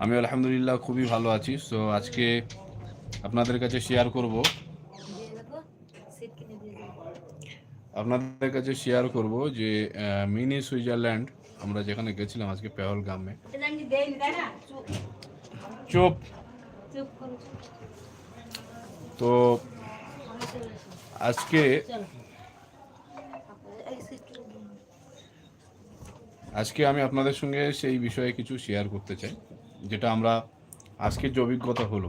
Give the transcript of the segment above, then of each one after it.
আমি আলহামদুলিল্লাহ খুবই ভালো আছি। সো আজকে আপনাদের কাছে শেয়ার করব। আপনাদের কাছে শেয়ার করব যে মিনি সুইজারল্যান্ড, আমরা যেখানে গেছিলাম আজকে পেহলগামে। চুপ। তো, আজকে আজকে আমি আপনাদের সঙ্গে সেই বিষয়ে কিছু শেয়ার করতে চাই। যেটা আমরা আজকের যে অভিজ্ঞতা হলো।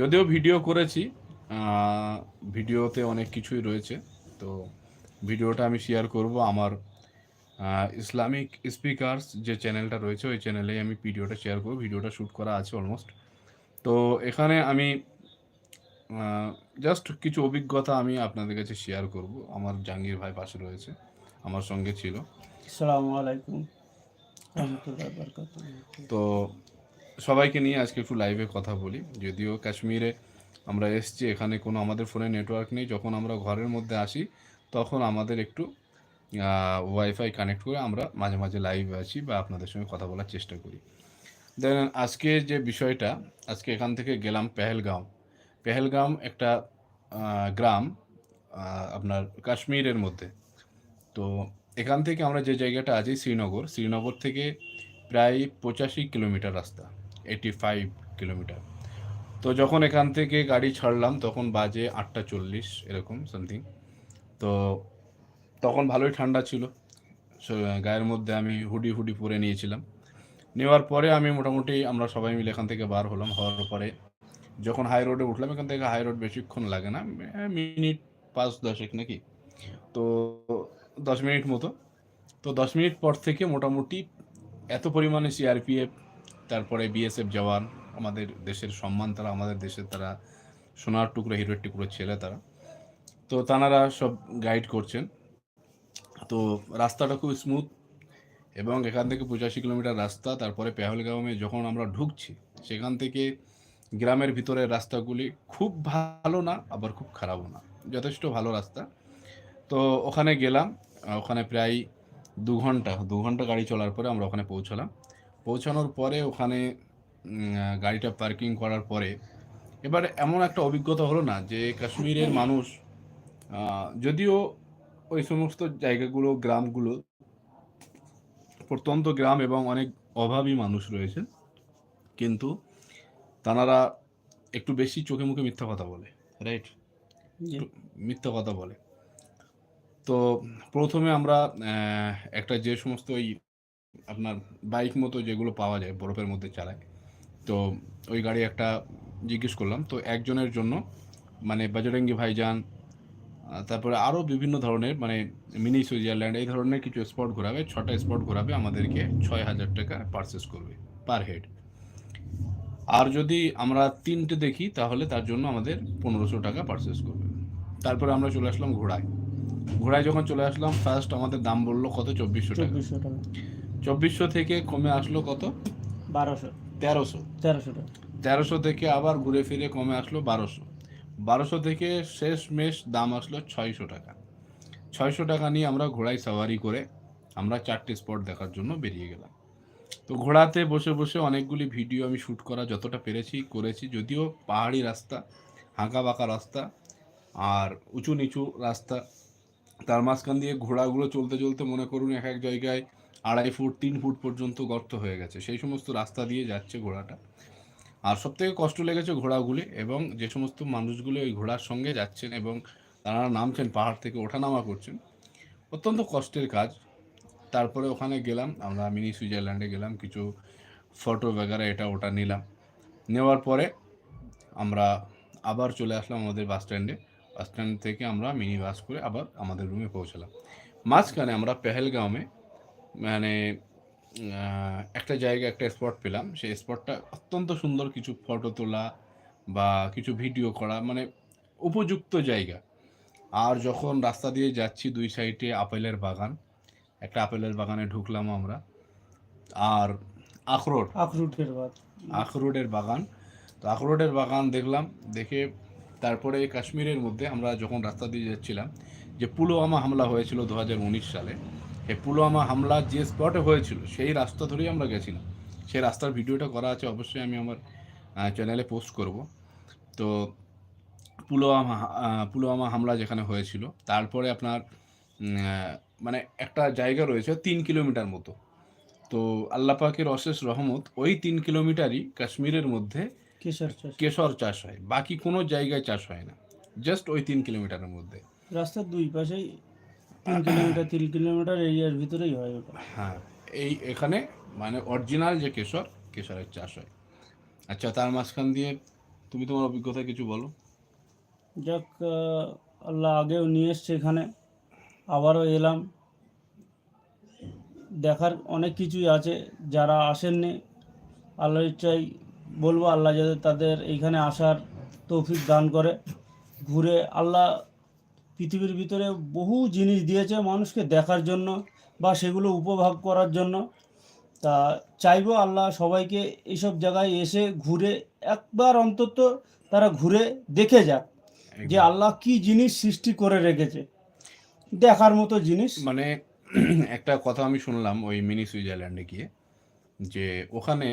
যদিও ভিডিও করেছি ভিডিওতে অনেক কিছুই রয়েছে তো ভিডিওটা আমি শেয়ার করব আমার ইসলামিক স্পিকার্স যে চ্যানেলটা রয়েছে ওই চ্যানেলে আমি ভিডিওটা শেয়ার করব ভিডিওটা শ্যুট করা আছে অলমোস্ট তো এখানে আমি জাস্ট কিছু অভিজ্ঞতা আমি আপনাদের কাছে শেয়ার করব আমার জাহাঙ্গীর ভাই পাশে রয়েছে আমার সঙ্গে ছিল। আসসালামু আলাইকুম। তো সবাইকে নিয়ে আজকে একটু লাইভে কথা বলি। যদিও কাশ্মীরে আমরা এসছি, এখানে কোনো আমাদের ফোনে নেটওয়ার্ক নেই। যখন আমরা ঘরের মধ্যে আসি, তখন আমাদের একটু ওয়াইফাই কানেক্ট করে আমরা মাঝে মাঝে লাইভে আছি বা আপনাদের সঙ্গে কথা বলার চেষ্টা করি। দেন আজকে যে বিষয়টা, আজকে এখান থেকে গেলাম পেহেলগাঁও। পেহেলগাম একটা গ্রাম আপনার কাশ্মীরের মধ্যে। তো এখান থেকে আমরা যে জায়গাটা আছি, শ্রীনগর শ্রীনগর থেকে প্রায় পঁচাশি কিলোমিটার রাস্তা। এইটি ফাইভ কিলোমিটার তো যখন এখান থেকে গাড়ি ছাড়লাম, তখন বাজে আটটা চল্লিশ, এরকম সামথিং তো তখন ভালোই ঠান্ডা ছিল। গায়ের মধ্যে আমি হুডি হুডি পরে নিয়েছিলাম। নেওয়ার পরে আমি মোটামুটি আমরা সবাই মিলে এখান থেকে বার হলাম, হওয়ার পরে যখন হাই রোডে উঠলাম, এখান থেকে হাই রোড বেশিক্ষণ লাগে না মিনিট পাঁচ দশেক নাকি। তো দশ মিনিট মতো। তো দশ মিনিট পর থেকে মোটামুটি এত পরিমাণে সিআরপিএফ তারপরে বিএসএফ জওয়ান, আমাদের দেশের সম্মান তারা, আমাদের দেশের তারা সোনার টুকরো হিরোর টুকরো ছেলে তারা। তো তানারা সব গাইড করছেন। তো রাস্তাটা খুব স্মুথ এবং এখান থেকে পঁচাশি কিলোমিটার রাস্তা, তারপরে পেহলগাঁওমে যখন আমরা ঢুকছি, সেখান থেকে গ্রামের ভিতরের রাস্তাগুলি খুব ভালো না, আবার খুব খারাপও না, যথেষ্ট ভালো রাস্তা। তো ওখানে গেলাম, ওখানে প্রায় দু ঘণ্টা দু ঘণ্টা গাড়ি চলার পরে আমরা ওখানে পৌঁছালাম। পৌঁছানোর পরে ওখানে গাড়িটা পার্কিং করার পরে এবার এমন একটা অভিজ্ঞতা হলো না যে কাশ্মীরের মানুষ যদিও ওই সমস্ত জায়গাগুলো গ্রামগুলো প্রত্যন্ত গ্রাম এবং অনেক অভাবী মানুষ রয়েছে কিন্তু তানারা একটু বেশি চোখে মুখে মিথ্যা কথা বলে রাইট মিথ্যা কথা বলে। তো প্রথমে আমরা একটা যে সমস্ত ওই আপনার বাইক মতো যেগুলো পাওয়া যায়, বরফের মধ্যে চালায়। তো ওই গাড়ি একটা জিজ্ঞেস করলাম, তো একজনের জন্য মানে বাজরঙ্গি ভাইজান তারপরে আরও বিভিন্ন ধরনের মানে মিনি সুইজারল্যান্ড, এই ধরনের কিছু স্পট ঘোরাবে, ছটা স্পট ঘোরাবে, আমাদেরকে ছয় হাজার টাকা পারচেস করবে পার হেড আর যদি আমরা তিনটে দেখি, তাহলে তার জন্য আমাদের পনেরোশো টাকা পারচেস করবে। তারপরে আমরা চলে আসলাম ঘোড়ায়। ঘোড়ায় যখন চলে আসলাম ফার্স্ট আমাদের দাম বলল কত? চব্বিশশো টাকা। চব্বিশশো থেকে কমে আসলো কত? বারোশো। তেরোশো। তেরোশো তেরোশো থেকে আবার ঘুরে ফিরে কমে আসলো বারোশো। বারোশো থেকে শেষ মেশ দাম আসলো ছয়শো টাকা। ছয়শো টাকা নিয়ে আমরা ঘোড়ায় সাওয়ারি করে আমরা চারটে স্পট দেখার জন্য বেরিয়ে গেলাম। তো ঘোড়াতে বসে বসে অনেকগুলি ভিডিও আমি শ্যুট করা যতটা পেরেছি করেছি যদিও পাহাড়ি রাস্তা হাঁকা বাঁকা রাস্তা আর উঁচু নিচু রাস্তা তার মাঝখান দিয়ে ঘোড়াগুলো চলতে চলতে মনে করুন এক এক জায়গায় আড়াই ফুট, তিন ফুট পর্যন্ত গর্ত হয়ে গেছে। সেই সমস্ত রাস্তা দিয়ে যাচ্ছে ঘোড়াটা। আর সবথেকে কষ্ট লেগেছে ঘোড়াগুলি এবং যে সমস্ত মানুষগুলো ওই ঘোড়ার সঙ্গে যাচ্ছেন এবং তারা নামছেন, পাহাড় থেকে ওঠানামা করছেন, অত্যন্ত কষ্টের কাজ। তারপরে ওখানে গেলাম, আমরা মিনি সুইজারল্যান্ডে গেলাম, কিছু ফটো বেগারা এটা ওটা নিলাম। নেওয়ার পরে আমরা আবার চলে আসলাম আমাদের বাস স্ট্যান্ডে। বাস স্ট্যান্ড থেকে আমরা মিনি বাস করে আবার আমাদের রুমে পৌঁছালাম। মাঝখানে আমরা পেহেলগাঁওমে মানে একটা জায়গা একটা স্পট পেলাম। সেই স্পটটা অত্যন্ত সুন্দর কিছু ফটো তোলা বা কিছু ভিডিও করা মানে উপযুক্ত জায়গা। আর যখন রাস্তা দিয়ে যাচ্ছি দুই সাইডে আপেলের বাগান একটা আপেলের বাগানে ঢুকলাম আমরা। আর আখরোট। আখরোটের আখরোটের বাগান। তো আখরোটের বাগান দেখলাম দেখে তারপরে কাশ্মীরের মধ্যে আমরা যখন রাস্তা দিয়ে যাচ্ছিলাম যে পুলওয়ামা হামলা হয়েছিল দু হাজার উনিশ সালে এই পুলওয়ামা হামলা যে স্পটে হয়েছিল সেই রাস্তা ধরেই আমরা গেছিলাম। সেই রাস্তার ভিডিওটা করা আছে অবশ্যই আমি আমার চ্যানেলে পোস্ট করব। তো পুলওয়ামা পুলওয়ামা হামলা যেখানে হয়েছিল তারপরে আপনার মানে একটা জায়গা রয়েছে তিন কিলোমিটার মতো। তো আল্লাহ পাকের অশেষ রহমত ওই তিন কিলোমিটারই কাশ্মীরের মধ্যে কেশর চাষ হয়। বাকি কোনো জায়গায় চাষ হয় না জাস্ট ওই তিন কিলোমিটারের মধ্যে। রাস্তার দুই পাশেই তিন কিলোমিটার তিন কিলোমিটার এরিয়ার ভিতরেই হয় ওটা। হ্যাঁ এই এখানে মানে অরিজিনাল যে কেশর কেশরের চাষ হয়। আচ্ছা তার মাঝখান দিয়ে তুমি তোমার অভিজ্ঞতা কিছু বলো। যাক আল্লাহ আগেও নিয়ে এসছে এখানে আবারও এলাম। দেখার অনেক কিছুই আছে যারা আসেননি আল্লাহর ইচ্ছাই বলব আল্লাহ যাতে তাদের এইখানে আসার তৌফিক দান করে। ঘুরে আল্লাহ পৃথিবীর ভিতরে বহু জিনিস দিয়েছে মানুষকে দেখার জন্য বা সেগুলো উপভোগ করার জন্য। তা চাইব আল্লাহ সবাইকে এইসব জায়গায় এসে ঘুরে একবার অন্তত তারা ঘুরে দেখে যাক যে আল্লাহ কি জিনিস সৃষ্টি করে রেখেছে। দেখার মতো জিনিস। মানে একটা কথা আমি শুনলাম ওই মিনি সুইজারল্যান্ডে গিয়ে যে ওখানে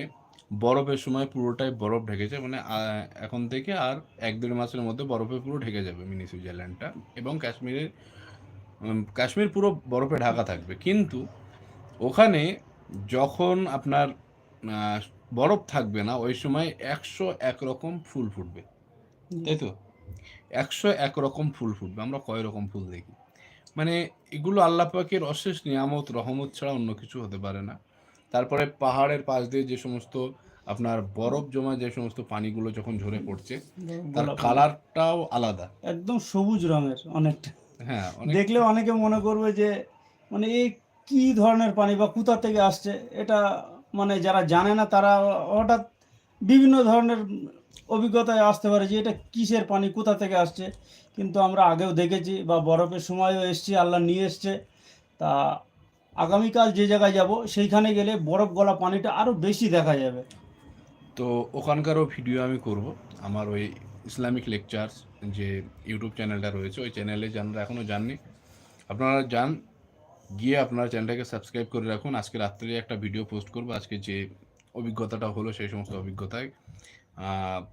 বরফের সময় পুরোটাই বরফ ঢেকেছে মানে এখন থেকে আর এক দেড় মাসের মধ্যে বরফে পুরো ঢেকে যাবে মিনি সুইজারল্যান্ডটা এবং কাশ্মীরের কাশ্মীর পুরো বরফে ঢাকা থাকবে। কিন্তু ওখানে যখন আপনার বরফ থাকবে না ওই সময় একশো এক রকম ফুল ফুটবে। তাই তো? একশো এক রকম ফুল ফুটবে। আমরা কয় রকম ফুল দেখি? মানে এগুলো আল্লাহ পাকের অশেষ নিয়ামত রহমত ছাড়া অন্য কিছু হতে পারে না। তারপরে পাহাড়ের পাশ দিয়ে যে সমস্ত আপনার বরফ জমা যে সমস্ত পানিগুলো যখন ঝরে পড়ছে তার কালারটাও আলাদা। একদম সবুজ রঙের অনেকটা হ্যাঁ দেখলে অনেকে মনে করবে যে মানে এই কি ধরনের পানি বা কোথা থেকে আসছে? এটা মানে যারা জানে না তারা হঠাৎ বিভিন্ন ধরনের অভিজ্ঞতায় আসতে পারে যে এটা কিসের পানি কোথা থেকে আসছে? কিন্তু আমরা আগেও দেখেছি বা বরফের সময়ও এসছি আল্লাহ নিয়ে এসছে। তা আগামীকাল যে জায়গায় যাব, সেইখানে গেলে বরফ গলা পানিটা আরও বেশি দেখা যাবে। তো ওখানকারও ভিডিও আমি করব। আমার ওই ইসলামিক লেকচার্স যে ইউটিউব চ্যানেলটা রয়েছে, ওই চ্যানেলে যারা এখনও যাননি। আপনারা যান, গিয়ে আপনার চ্যানেলটাকে সাবস্ক্রাইব করে রাখুন। আজকে রাত্রে একটা ভিডিও পোস্ট করব। আজকে যে অভিজ্ঞতাটা হলো সেই সমস্ত অভিজ্ঞতায়।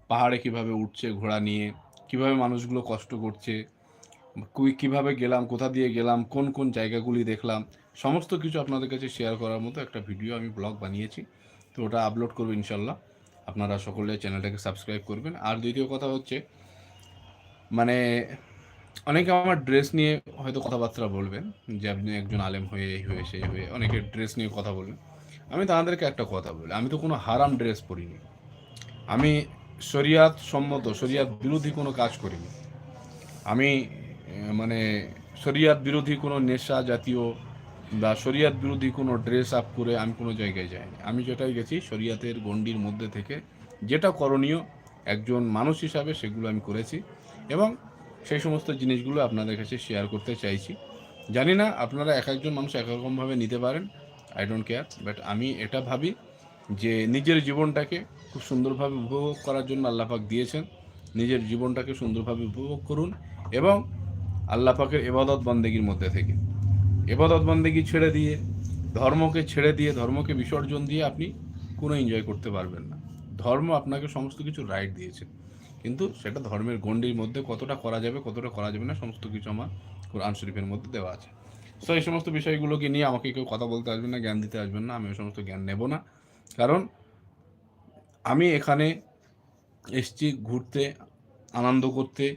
পাহাড়ে কীভাবে উঠছে, ঘোড়া নিয়ে, কীভাবে মানুষগুলো কষ্ট করছে কুই- কীভাবে গেলাম, কোথা দিয়ে গেলাম, কোন কোন জায়গাগুলি দেখলাম সমস্ত কিছু আপনাদের কাছে শেয়ার করার মতো একটা ভিডিও আমি ব্লগ বানিয়েছি। তো ওটা আপলোড করব ইনশাল্লাহ। আপনারা সকলে চ্যানেলটাকে সাবস্ক্রাইব করবেন। আর দ্বিতীয় কথা হচ্ছে মানে অনেকে আমার ড্রেস নিয়ে হয়তো কথাবার্তা বলবেন, যে আপনি একজন আলেম হয়ে, এই হয়ে, সেই হয়ে অনেকে ড্রেস নিয়ে কথা বলবেন। আমি তাদেরকে একটা কথা বলি, আমি তো কোনো হারাম ড্রেস পরিনি। আমি শরিয়াত সম্মত, শরিয়াত বিরোধী কোনো কাজ করিনি। আমি মানে শরিয়াত বিরোধী কোনো নেশা জাতীয় বা শরিয়াত বিরোধী কোনো ড্রেস আপ করে আমি কোনো জায়গায় যাইনি। আমি যেটাই গেছি শরিয়াতের গণ্ডির মধ্যে থেকে যেটা করণীয় একজন মানুষ হিসাবে সেগুলো আমি করেছি এবং সেই সমস্ত জিনিসগুলো আপনাদের কাছে শেয়ার করতে চাইছি। জানি না আপনারা এক একজন মানুষ এক রকমভাবে নিতে পারেন আই ডোন্ট কেয়ার বাট আমি এটা ভাবি যে নিজের জীবনটাকে খুব সুন্দরভাবে উপভোগ করার জন্য আল্লাহ পাক দিয়েছেন। নিজের জীবনটাকে সুন্দরভাবে উপভোগ করুন এবং আল্লাহ পাকের এবাদত বন্দেগীর মধ্যে থেকে। এবাদত বন্দেগী ছেড়ে দিয়ে, ধর্মকে ছেড়ে দিয়ে, ধর্মকে বিসর্জন দিয়ে আপনি কোনো এনজয় করতে পারবেন না। ধর্ম আপনাকে সমস্ত কিছু রাইট দিয়েছে। কিন্তু সেটা ধর্মের গণ্ডির মধ্যে কতটা করা যাবে, কতটা করা যাবে না, সমস্ত কিছু আমার কোরআন শরীফের মধ্যে দেওয়া আছে। সো এই সমস্ত বিষয়গুলোকে নিয়ে আমাকে কেউ কথা বলতে আসবেন না, জ্ঞান দিতে আসবেন না, আমি ওই সমস্ত জ্ঞান নেব না। কারণ আমি এখানে এসছি ঘুরতে, আনন্দ করতে,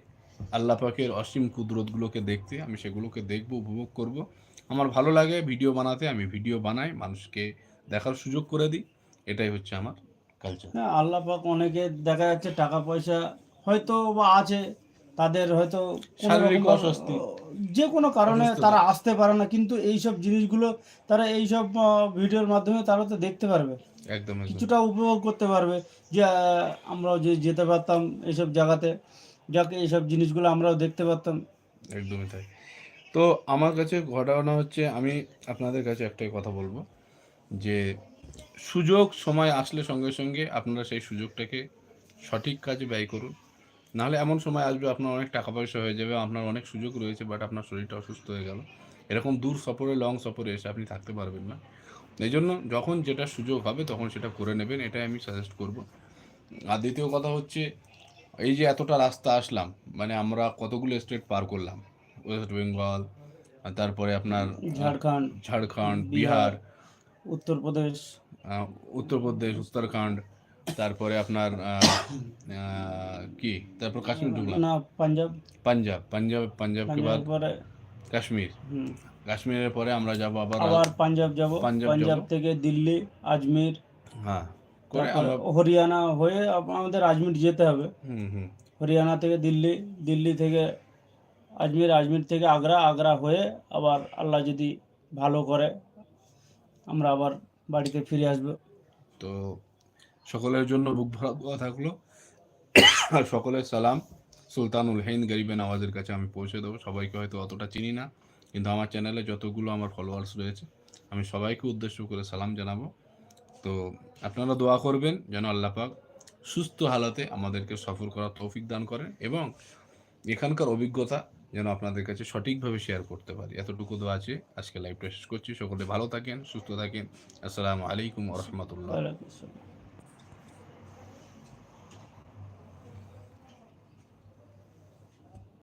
আল্লাহ পাকের অসীম কুদরতগুলোকে দেখতে, আমি সেগুলোকে দেখব, উপভোগ করব। আমার ভালো লাগে ভিডিও বানাতে আমি ভিডিও বানাই মানুষকে দেখার সুযোগ করে দিই। এটাই হচ্ছে আমার কালচার হ্যাঁ আল্লাহ পাক অনেকে দেখা যাচ্ছে টাকা পয়সা হয়তো বা আছে তাদের হয়তো শারীরিক অস্বস্তি। যে কোনো কারণে তারা আসতে পারে না কিন্তু এই সব জিনিসগুলো তারা এই সব ভিডিওর মাধ্যমে তারা তো দেখতে পারবে। একদম কিছুটা উপভোগ করতে পারবে যে আমরাও যে যেতে পারতাম এইসব জায়গাতে যাকে এইসব জিনিসগুলো আমরাও দেখতে পারতাম। একদমই তাই। তো আমার কাছে ঘটনা হচ্ছে, আমি আপনাদের কাছে একটাই কথা বলব, যে সুযোগ সময় আসলে সঙ্গে সঙ্গে আপনারা সেই সুযোগটাকে সঠিক কাজে ব্যয় করুন। নাহলে এমন সময় আসবে, আপনার অনেক টাকা পয়সা হয়ে যাবে, আপনার অনেক সুযোগ রয়েছে বাট আপনার শরীরটা অসুস্থ হয়ে গেল। এরকম দূর সফরে লং সফরে এসে আপনি থাকতে পারবেন না। এই জন্য যখন যেটা সুযোগ হবে, তখন সেটা করে নেবেন, এটাই আমি সাজেস্ট করব। আর দ্বিতীয় কথা হচ্ছে, এই যে এতটা রাস্তা আসলাম মানে আমরা কতগুলো স্টেট পার করলাম ওয়েস্ট বেঙ্গল আর তারপরে আপনার ঝাড়খণ্ড ঝাড়খণ্ড বিহার, উত্তরপ্রদেশ। উত্তরপ্রদেশ উত্তরাখণ্ড তারপরে আপনার কি? তারপর কাশ্মীর ঢুকলাম না পাঞ্জাব। পাঞ্জাব পাঞ্জাব পাঞ্জাব কে বাদ? পরে কাশ্মীর। কাশ্মীরের পরে আমরা যাব আবার আবার পাঞ্জাব যাব। পাঞ্জাব থেকে দিল্লি আজমির হ্যাঁ হরিয়ানা হয়ে আমাদের আজমির যেতে হবে। হুম হুম। হরিয়ানা থেকে দিল্লি দিল্লি থেকে আজমির আজমির থেকে আগ্রা আগ্রা হয়ে আবার আল্লাহ যদি ভালো করে, আমরা আবার বাড়িতে ফিরে আসব। তো সকলের জন্য বুক ভরা দোয়া থাকল। আর সকলের সালাম। সুলতানুল হিন্দ গরিবে নওয়াজের কাছে আমি পৌঁছে দেবো। সবাইকে হয়তো অতটা চিনি না, কিন্তু আমার চ্যানেলে যতগুলো আমার ফলোয়ার্স রয়েছে, আমি সবাইকে উদ্দেশ্য করে সালাম জানাব। তো আপনারা দোয়া করবেন যেন আল্লাহ পাক সুস্থ হালাতে আমাদেরকে সফর করার তৌফিক দান করেন এবং এখানকার অভিজ্ঞতা যেন আপনাদের কাছে সঠিকভাবে শেয়ার করতে পারি। এতটুকু তো আছে। আজকে লাইভটা শেষ করছি। সকলে ভালো থাকেন, সুস্থ থাকেন। আসসালামু আলাইকুম রহমতুল্লাহ।